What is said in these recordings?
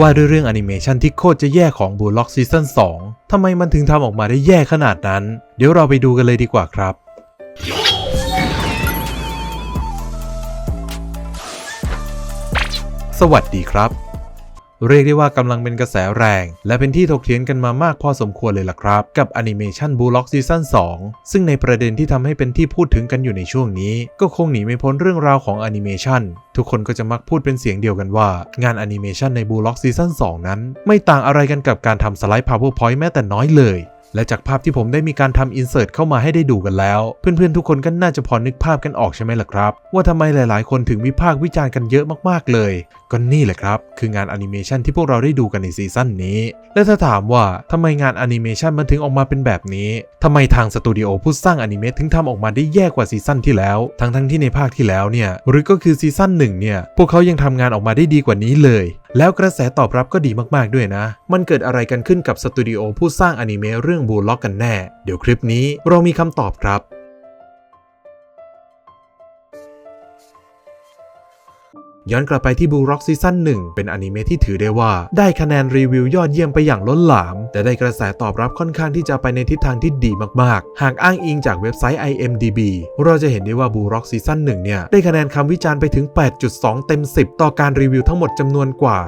ว่าด้วยเรื่องแอนิเมชันที่โคตรจะแย่ของบูล็อกซีซั่น2ทำไมมันถึงทำออกมาได้แย่ขนาดนั้น เดี๋ยวเราไปดูกันเลยดีกว่าครับสวัสดีครับ เรียกได้ว่ากำลังเป็นกระแสแรง และเป็นที่ถกเถียงกันมามากพอสมควรเลยล่ะครับ กับแอนิเมชันบูล็อกซีซั่น2 ซึ่งในประเด็นที่ทำให้เป็นที่พูดถึงกันอยู่ในช่วงนี้ ก็คงหนีไม่พ้นเรื่องราวของแอนิเมชันทุกคนก็จะมักพูดเป็นเสียงเดียวกันว่า งานแอนิเมชันในบูล็อกซีซั่น2นั้น ไม่ต่างอะไรกันกับการทำสไลด์ PowerPoint แม้แต่น้อยเลย และจากภาพที่ผมได้มีการทำอินเสิร์ตเข้ามาให้ได้ดูกันแล้ว เพื่อนๆทุกคนก็น่าจะพอนึกภาพกันออกใช่ไหมล่ะครับ ว่าทำไมหลายๆ คนถึงวิพากษ์วิจารณ์กันเยอะมากๆเลย ก็นี่แหละครับ คืองานแอนิเมชันที่พวกเราได้ดูกันในซีซั่นนี้ และถ้าถามว่าทำไมงานแอนิเมชันมันถึงออกมาเป็นแบบนี้ทำไมทางสตูดิโอผู้สร้างแอนิเมตถึงทำออกมาได้แย่กว่าซีซั่นที่แล้วทั้งๆที่ในภาคที่แล้วเนี่ยหรือก็คือซีซั่นหนึ่งเนี่ยพวกเขายังทำงานออกมาได้ดีกว่านี้เลย แล้วกระแสตอบรับก็ดีมากๆด้วยนะ มันเกิดอะไรกันขึ้นกับสตูดิโอผู้สร้างอนิเมะเรื่องบูล็อกกันแน่ เดี๋ยวคลิปนี้เรามีคำตอบครับ ย้อนกลับไปที่บูร็อกซีซั่น1เป็นอนิเมะที่ถือได้ว่า ได้คะแนนรีวิวยอดเยี่ยมไปอย่างล้นหลาม แต่ได้กระแสตอบรับค่อนข้างที่จะไปในทิศทางที่ดีมากๆ หากอ้างอิงจากเว็บไซต์ IMDB เราจะเห็นได้ว่าบูร็อกซีซั่น1เนี่ย ได้คะแนนคำวิจารณ์ไปถึง 8.2 เต็ม 10 ต่อการรีวิวทั้งหมดจำนวนกว่า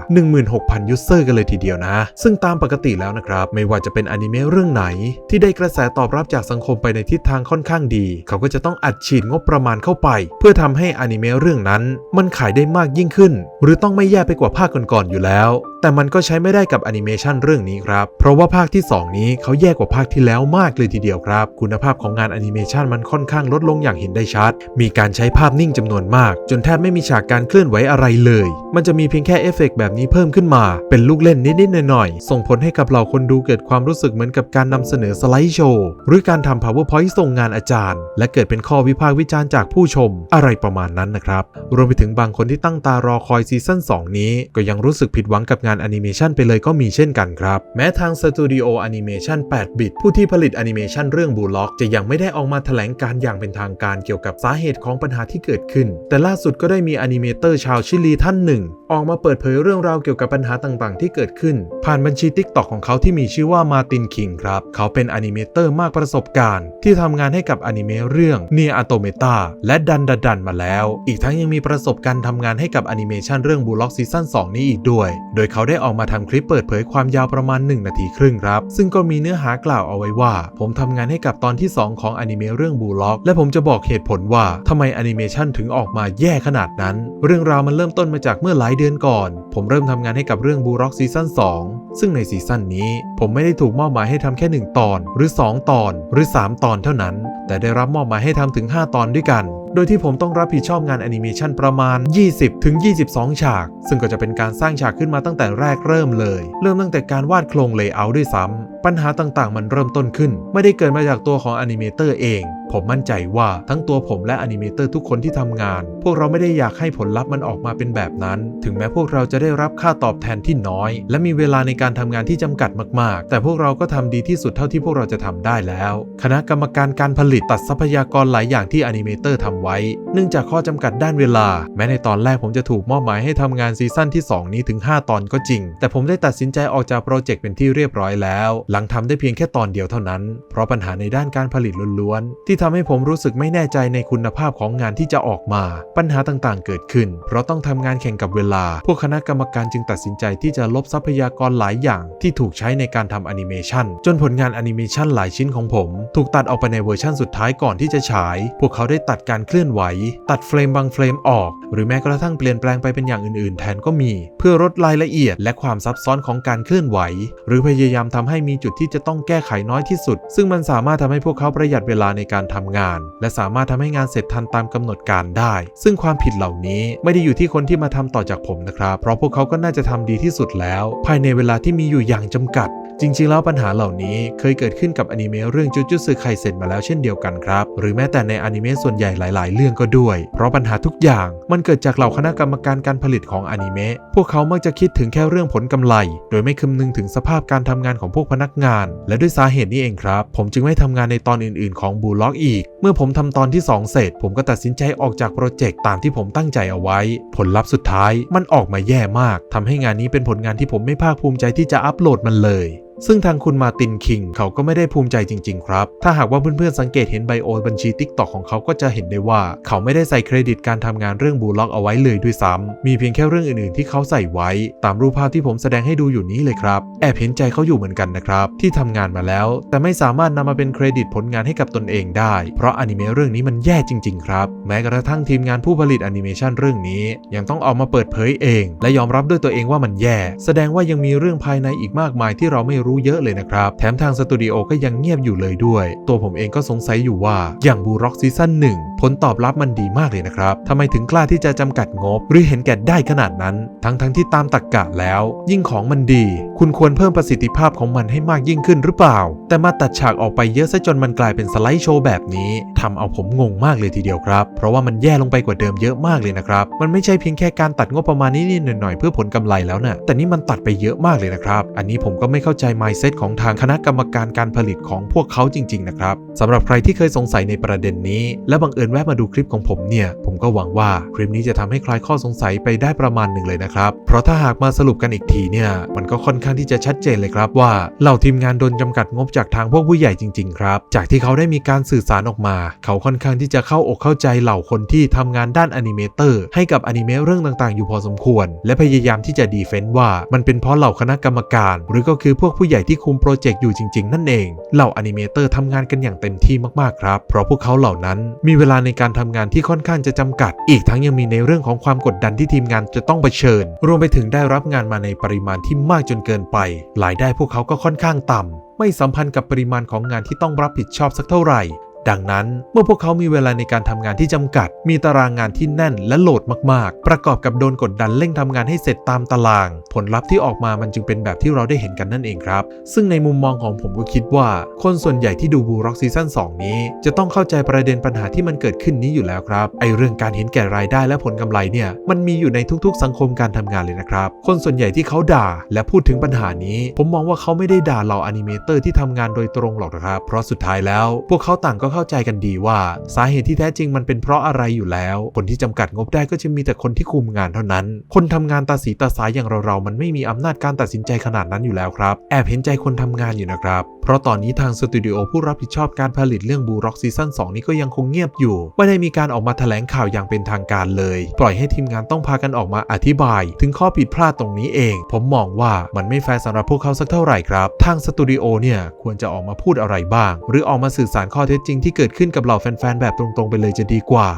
16,000 ยูเซอร์กันเลยทีเดียวนะ ซึ่งตามปกติแล้วนะครับไม่ว่าจะเป็นอนิเมะเรื่องไหน ที่ได้กระแสตอบรับจากสังคมไปในทิศทางค่อนข้างดี เขาก็จะต้องอัดฉีดงบประมาณเข้าไป เพื่อทำให้อนิเมะเรื่องนั้น มันขายได้มากยิ่งขึ้น หรือต้องไม่แย่ไปกว่าภาคก่อนๆอยู่แล้วแต่มันก็ใช้ไม่ได้กับแอนิเมชันเรื่องนี้ครับ เพราะว่าภาคที่ 2 นี้เขาแย่กว่าภาคที่แล้วมากเลยทีเดียวครับ คุณภาพของงานแอนิเมชันมันค่อนข้างลดลงอย่างเห็นได้ชัด มีการใช้ภาพนิ่งจำนวนมาก จนแทบไม่มีฉากการเคลื่อนไหวอะไรเลย มันจะมีเพียงแค่เอฟเฟกต์แบบนี้เพิ่มขึ้นมา เป็นลูกเล่นนิดๆหน่อยๆ ส่งผลให้กับเราคนดูเกิดความรู้สึกเหมือนกับการนำเสนอสไลด์โชว์ หรือการทำ powerpoint ส่งงานอาจารย์ และเกิดเป็นข้อวิพากษ์วิจารณ์จากผู้ชม อะไรประมาณนั้นนะครับ รวมไปถึงบางคนที่ตั้งตารอคอยซีซั่น2นี้ ก็ยังรู้สึกผิดหวังกับงานแอนิเมชันไปเลยก็มีเช่นกันครับ แม้ทางสตูดิโอแอนิเมชัน8บิตผู้ที่ผลิตแอนิเมชันเรื่องบูล็อกจะยังไม่ได้ออกมาแถลงการอย่างเป็นทางการเกี่ยวกับสาเหตุของปัญหาที่เกิดขึ้น แต่ล่าสุดก็ได้มีแอนิเมเตอร์ชาวชิลีท่านหนึ่ง ออกมาเปิดเผยเรื่องราวเกี่ยวกับปัญหาต่างๆ ที่เกิดขึ้น ผ่านบัญชี t ิ k t o k ของเขาที่มีชื่อว่ามาตินคิงครับเขาเป็นแอนิเมเตอร์มากประสบการณ์ ที่ทำงานให้กับแอนิเมะเรื่องเนียอัโตเมตาและดันดดันมาแล้ว อีกทั้งยังมีประสบการณ์ทำงานให้กับแอนิเมชันเรื่องบูล็อกซีซั่น2นี้อีกด้วย โดยเขาขาได้ออกมาทำคลิปเปิดเผยความยาวประมาณ 1 นาทีครึ่งครับ ซึ่งก็มีเนื้อหากล่าวเอาไว้ว่า ผมทำงานให้กับตอนที่ 2 ของอนิเมะเรื่องบูล็อก และผมจะบอกเหตุผลว่าทำไมแอนิเมชันถึงออกมาแย่ขนาดนั้น เรื่องราวมันเริ่มต้นมาจากเมื่อหลายเดือนก่อน ผมเริ่มทำงานให้กับเรื่องบูล็อกซีซั่น2 ซึ่งในซีซั่นนี้ผมไม่ได้ถูกมอบหมายให้ทำแค่ 1 ตอน หรือ 2 ตอน หรือ 3 ตอนเท่านั้น แต่ได้รับมอบหมายให้ทำถึง 5 ตอนด้วยกันโดยที่ผมต้องรับผิดชอบงานแอนิเมชันประมาณ 20ถึง22ฉาก ซึ่งก็จะเป็นการสร้างฉากขึ้นมาตั้งแต่แรกเริ่มเลย เริ่มตั้งแต่การวาดโครงเลเยอร์ด้วยซ้ำปัญหาต่างๆ มันเริ่มต้นขึ้น ไม่ได้เกิดมาจากตัวของอนิเมเตอร์เอง ผมมั่นใจว่าทั้งตัวผมและอนิเมเตอร์ทุกคนที่ทำงาน พวกเราไม่ได้อยากให้ผลลัพธ์มันออกมาเป็นแบบนั้น ถึงแม้พวกเราจะได้รับค่าตอบแทนที่น้อย และมีเวลาในการทำงานที่จำกัดมากๆ แต่พวกเราก็ทำดีที่สุดเท่าที่พวกเราจะทำได้แล้ว คณะกรรมการการผลิตตัดทรัพยากรหลายอย่างที่อนิเมเตอร์ทำไว้ เนื่องจากข้อจำกัดด้านเวลา แม้ในตอนแรกผมจะถูกมอบหมายให้ทำงานซีซั่นที่ 2 นี้ถึง 5 ตอนก็จริง แต่ผมได้ตัดสินใจออกจากโปรเจกต์เป็นที่เรียบร้อยแล้วหลังทำได้เพียงแค่ตอนเดียวเท่านั้น เพราะปัญหาในด้านการผลิตล้วนๆ ที่ทำให้ผมรู้สึกไม่แน่ใจในคุณภาพของงานที่จะออกมา ปัญหาต่างๆ เกิดขึ้น เพราะต้องทำงานแข่งกับเวลา พวกคณะกรรมการจึงตัดสินใจที่จะลบทรัพยากรหลายอย่าง ที่ถูกใช้ในการทำแอนิเมชันจนผลงานแอนิเมชันหลายชิ้นของผม ถูกตัดออกไปในเวอร์ชันสุดท้ายก่อนที่จะฉาย พวกเขาได้ตัดการเคลื่อนไหว ตัดเฟรมบางเฟรมออก หรือแม้กระทั่งเปลี่ยนแปลงไปเป็นอย่างอื่น ๆ แทนก็มี เพื่อลดรายละเอียดและความซับซ้อนของการเคลื่อนไหว หรือพยายามทำให้มีจุดที่จะต้องแก้ไขน้อยที่สุด ซึ่งมันสามารถทำให้พวกเขาประหยัดเวลาในการทำงาน และสามารถทำให้งานเสร็จทันตามกำหนดการได้ ซึ่งความผิดเหล่านี้ไม่ได้อยู่ที่คนที่มาทำต่อจากผมนะครับ เพราะพวกเขาก็น่าจะทำดีที่สุดแล้ว ภายในเวลาที่มีอยู่อย่างจำกัด จริงๆ แล้วปัญหาเหล่านี้เคยเกิดขึ้นกับอนิเมะเรื่องจูจูซึไคเซ็นมาแล้วเช่นเดียวกันครับ หรือแม้แต่ในอนิเมะส่วนใหญ่หลายๆ เรื่องก็ด้วย เพราะปัญหาทุกอย่างมันเกิดจากเหล่าคณะกรรมการการผลิตของอนิเมะพวกเขามักจะคิดถึงแค่เรื่องผลกำไร โดยไม่คำนึงถึงสภาพการทำงานของพวกพนักงาน และด้วยสาเหตุนี้เองครับ ผมจึงไม่ทำงานในตอนอื่น ๆ ของบูล็อกอีก เมื่อผมทำตอนที่ 2 เสร็จ ผมก็ตัดสินใจออกจากโปรเจกต์ตามที่ผมตั้งใจเอาไว้ ผลลัพธ์สุดท้ายมันออกมาแย่มากทำให้งานนี้เป็นผลงานที่ผมไม่ภาคภูมิใจที่จะอัปโหลดมันเลย ซึ่งทางคุณมาตินคิงเขาก็ไม่ได้ภูมิใจจริง ๆ ครับ ถ้าหากว่าเพื่อนๆสังเกตเห็นไบโอบัญชี t ิ k t o k ของเขาก็จะเห็นได้ว่า เขาไม่ได้ใส่เครดิตการทำงานเรื่องบูล็อกเอาไว้เลยด้วยซ้ำมีเพียงแค่เรื่องอื่นๆที่เขาใส่ไว้ ตามรูปภาพที่ผมแสดงให้ดูอยู่นี้เลยครับ แอบเห็นใจเขาอยู่เหมือนกันนะครับ ที่ทำงานมาแล้ว แต่ไม่สามารถนำมาเป็นเครดิตผลงานให้กับตนเองได้ เพราะอนิเมะเรื่องนี้มันแย่จริง ๆ ครับ แม้กระทั่งทีมงานผู้ผลิตอนิเมชันเรื่องนี้ ยังต้องออกมาเปิดเผยเอง และยอมรับด้วยตัวเองว่ามันแย่ แสดงว่ายังมีเรื่องภายในอีกมากมายที่เราไม่รู้เยอะเลยนะครับ แถมทางสตูดิโอก็ยังเงียบอยู่เลยด้วย ตัวผมเองก็สงสัยอยู่ว่าอย่างบูร็อกซีซั่นหนึ่งผลตอบรับมันดีมากเลยนะครับทำไมถึงกล้าที่จะจำกัดงบ หรือเห็นแก่ได้ขนาดนั้น ทั้งทั้งที่ตามตักกะแล้ว ยิ่งของมันดี คุณควรเพิ่มประสิทธิภาพของมันให้มากยิ่งขึ้นหรือเปล่า แต่มาตัดฉากออกไปเยอะซะจนมันกลายเป็นสไลด์โชว์แบบนี้ทำเอาผมงงมากเลยทีเดียวครับ เพราะว่ามันแย่ลงไปกว่าเดิมเยอะมากเลยนะครับ มันไม่ใช่เพียงแค่การตัดงบประมาณนิดๆหน่อยๆเพื่อผลกำไรแล้วนะ่ะแต่นี่มันตัดไปเยอะมากเลยนะครับ อันนี้ผมก็ไม่เข้าใจ mindset ของทางคณะกรรมการการผลิตของพวกเขาจริง ๆ นะครับสำหรับใครที่เคยสงสัยในประเด็นนี้ และบังเอิญแวะมาดูคลิปของผมเนี่ย ผมก็หวังว่าคลิปนี้จะทำให้คลายข้อสงสัยไปได้ประมาณหนึ่งเลยนะครับ เพราะถ้าหากมาสรุปกันอีกทีเนี่ย มันก็ค่อนข้างที่จะชัดเจนเลยครับว่าเหล่าทีมงานโดนจำกัดงบจากทางพวกผู้ใหญ่จริง ๆ ครับ จากที่เขาได้มีการสื่อสารออกมา เขาค่อนข้างที่จะเข้าอกเข้าใจเหล่าคนที่ทำงานด้านอนิเมเตอร์ให้กับอนิเมะเรื่องต่างๆ อยู่พอสมควร และพยายามที่จะดีเฟนต์ว่ามันเป็นเพราะเหล่าคณะกรรมการ หรือก็คือพวกผู้ใหญ่ที่คุมโปรเจกต์อยู่จริง ๆ นั่นเอง เหล่าอนิเมเตอร์ทำงานกันอย่างเต็มที่มากๆครับ เพราะพวกเขาเหล่านั้นมีเวลาในการทำงานที่ค่อนข้างจะจำกัด อีกทั้งยังมีในเรื่องของความกดดันที่ทีมงานจะต้องเผชิญ รวมไปถึงได้รับงานมาในปริมาณที่มากจนเกินไป รายได้พวกเขาก็ค่อนข้างต่ำไม่สัมพันธ์กับปริมาณของงานที่ต้องรับผิดชอบสักเท่าไหร่ ดังนั้น เมื่อพวกเขามีเวลาในการทำงานที่จำกัด มีตารางงานที่แน่นและโหลดมากๆ ประกอบกับโดนกดดันเร่งทำงานให้เสร็จตามตาราง ผลลัพธ์ที่ออกมามันจึงเป็นแบบที่เราได้เห็นกันนั่นเองครับ ซึ่งในมุมมองของผมก็คิดว่า คนส่วนใหญ่ที่ดูบูร็อกซีซั่น2นี้ จะต้องเข้าใจประเด็นปัญหาที่มันเกิดขึ้นนี้อยู่แล้วครับไอเรื่องการเห็นแก่รายได้และผลกำไรเนี่ยมันมีอยู่ในทุกๆ สังคมการทำงานเลยนะครับคนส่วนใหญ่ที่เขาด่าและพูดถึงปัญหานี้ ผมมองว่าเขาไม่ได้ด่าเหล่าอนิเมเตอร์ที่ทำงานโดยตรงหรอกนะครับเพราะสุดท้ายแล้ว พวกเขาต่างก็เข้าาใจกันดีว่า สาเหตุที่แท้จริงมันเป็นเพราะอะไรอยู่แล้ว คนที่จำกัดงบได้ก็จะมีแต่คนที่คุมงานเท่านั้น คนทำงานตาสีตาสายอย่างเราๆมันไม่มีอำนาจการตัดสินใจขนาดนั้นอยู่แล้วครับ แอบเห็นใจคนทำงานอยู่นะครับ เพราะตอนนี้ทางสตูดิโอผู้รับผิดชอบการผลิตเรื่องบูร็อกซีซั่น2นี้ก็ยังคงเงียบอยู่ ไม่ได้มีการออกมาแถลงข่าวอย่างเป็นทางการเลย ปล่อยให้ทีมงานต้องพากันออกมาอธิบาย ถึงข้อผิดพลาดตรงนี้เอง ผมมองว่ามันไม่แฟร์สำหรับพวกเขาสักเท่าไหร่ครับ ทางสตูดิโอเนี่ยควรจะออกมาพูดอะไรบ้าง หรือออกมาสื่อสารข้อเท็จจริงที่เกิดขึ้นกับเหล่าแฟนๆ แบบตรงๆ ไปเลยจะดีกว่า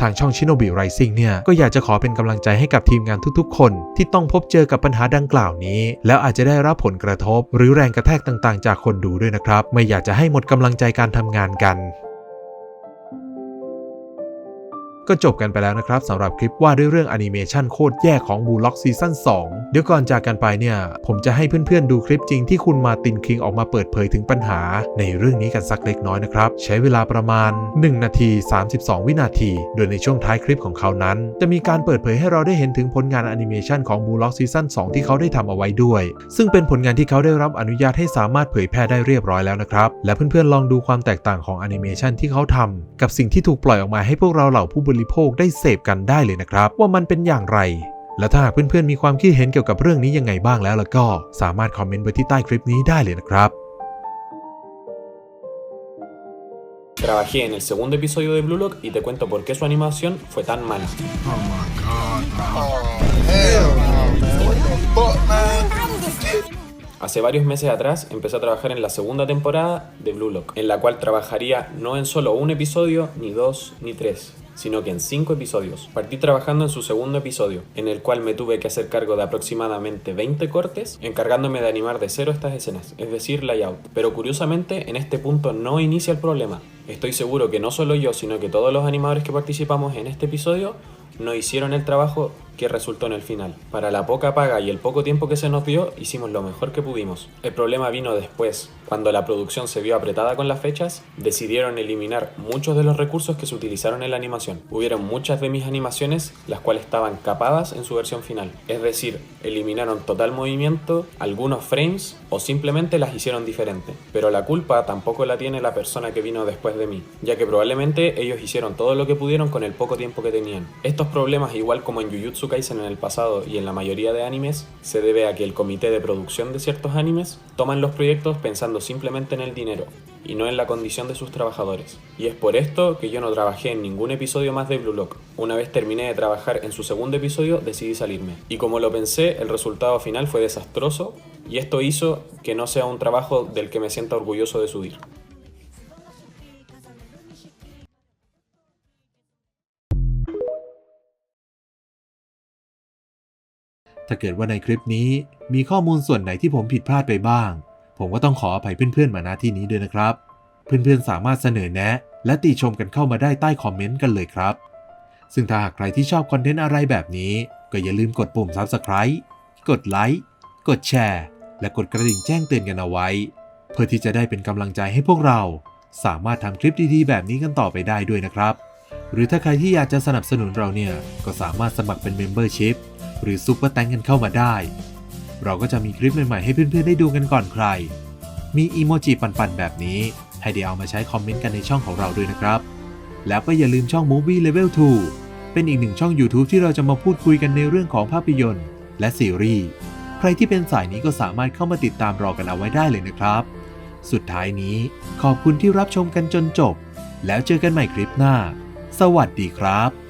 ทางช่องชิโนบิไรซิงเนี่ย ก็อยากจะขอเป็นกำลังใจให้กับทีมงานทุกๆ คน ที่ต้องพบเจอกับปัญหาดังกล่าวนี้ แล้วอาจจะได้รับผลกระทบ หรือแรงกระแทกต่างๆ จากคนดูด้วยนะครับ ไม่อยากจะให้หมดกำลังใจการทำงานกัน ก็จบกันไปแล้วนะครับสำหรับคลิปว่าด้วยเรื่องแอนิเมชันโคตรแย่ของบูล็อกซีซั่น2 เดี๋ยวก่อนจากกันไปเนี่ย ผมจะให้เพื่อนๆดูคลิปจริงที่คุณมาตินคิงออกมาเปิดเผยถึงปัญหา ในเรื่องนี้กันสักเล็กน้อยนะครับ ใช้เวลาประมาณ 1 นาที 32 วินาที โดยในช่วงท้ายคลิปของเขานั้น จะมีการเปิดเผยให้เราได้เห็นถึงผลงานแอนิเมชันของบูล็อกซีซั่น2 ที่เขาได้ทำเอาไว้ด้วย ซึ่งเป็นผลงานที่เขาได้รับอนุญาตให้สามารถเผยแพร่ได้เรียบร้อยแล้วนะครับและเพื่อนๆลองดูความแตกต่างของแอนิเมชันที่เขาทำกับสิ่งที่ถูกปล่อยออกมาให้พวกเราเหล่าผู้บโภคได้เสพกันได้เลยนะครับ ว่ามันเป็นอย่างไร และถ้าหากเพื่อนๆมีความคิดเห็นเกี่ยวกับเรื่องนี้ยังไงบ้างแล้วล่ะก็ สามารถคอมเมนต์ไว้ที่ใต้คลิปนี้ได้เลยนะครับ Trabajé en el segundo episodio de Blue Lock y te cuento por qué su animación fue tan mala. Hace varios meses atrás empecé a trabajar en la segunda temporada de Blue Lock, en la cual trabajaría no en solo un episodio, ni dos, ni tres, sino que en cinco episodios. Partí trabajando en su segundo episodio, en el cual me tuve que hacer cargo de aproximadamente 20 cortes, encargándome de animar de cero estas escenas, es decir, layout. Pero curiosamente, en este punto no inicia el problema. Estoy seguro que no solo yo, sino que todos los animadores que participamos en este episodio no hicieron el trabajo qué resultó en el final. Para la poca paga y el poco tiempo que se nos dio, hicimos lo mejor que pudimos. El problema vino después. Cuando la producción se vio apretada con las fechas, decidieron eliminar muchos de los recursos que se utilizaron en la animación. Hubieron muchas de mis animaciones las cuales estaban capadas en su versión final. Es decir, eliminaron total movimiento, algunos frames o simplemente las hicieron diferente. Pero la culpa tampoco la tiene la persona que vino después de mí, ya que probablemente ellos hicieron todo lo que pudieron con el poco tiempo que tenían. Estos problemas, igual como en Jujutsu En el pasado y en la mayoría de animes, se debe a que el comité de producción de ciertos animes toman los proyectos pensando simplemente en el dinero y no en la condición de sus trabajadores. Y es por esto que yo no trabajé en ningún episodio más de Blue Lock. Una vez terminé de trabajar en su segundo episodio, decidí salirme. Y como lo pensé, el resultado final fue desastroso y esto hizo que no sea un trabajo del que me sienta orgulloso de subir. ถ้าเกิดว่าในคลิปนี้มีข้อมูลส่วนไหนที่ผมผิดพลาดไปบ้าง ผมก็ต้องขออภัยเพื่อนๆมาณที่นี้ด้วยนะครับ เพื่อนๆสามารถเสนอแนะ และติชมกันเข้ามาได้ใต้คอมเมนต์กันเลยครับ ซึ่งถ้าหากใครที่ชอบคอนเทนต์อะไรแบบนี้ ก็อย่าลืมกดปุ่ม Subscribe กดไลค์กดแชร์และกดกระดิ่งแจ้งเตือนกันเอาไว้ เพื่อที่จะได้เป็นกำลังใจให้พวกเรา สามารถทำคลิปดีๆ แบบนี้กันต่อไปได้ด้วยนะครับ หรือถ้าใครที่อยากจะสนับสนุนเราเนี่ยก็สามารถสมัครเป็น Membership หรือซุปเปอร์แตงกันเข้ามาได้ เราก็จะมีคลิปใหม่ๆให้เพื่อนๆได้ดูกันก่อนใคร มีอีโมจิปันๆแบบนี้ ให้ได้เอามาใช้คอมเมนต์กันในช่องของเราด้วยนะครับ แล้วก็อย่าลืมช่อง Movie Level 2 เป็นอีกหนึ่งช่อง YouTube ที่เราจะมาพูดคุยกันในเรื่องของภาพยนตร์ และซีรีส์ ใครที่เป็นสายนี้ก็สามารถเข้ามาติดตามรอกันเอาไว้ได้เลยนะครับ สุดท้ายนี้ขอบคุณที่รับชมกันจนจบ แล้วเจอกันใหม่คลิปหน้า สวัสดีครับ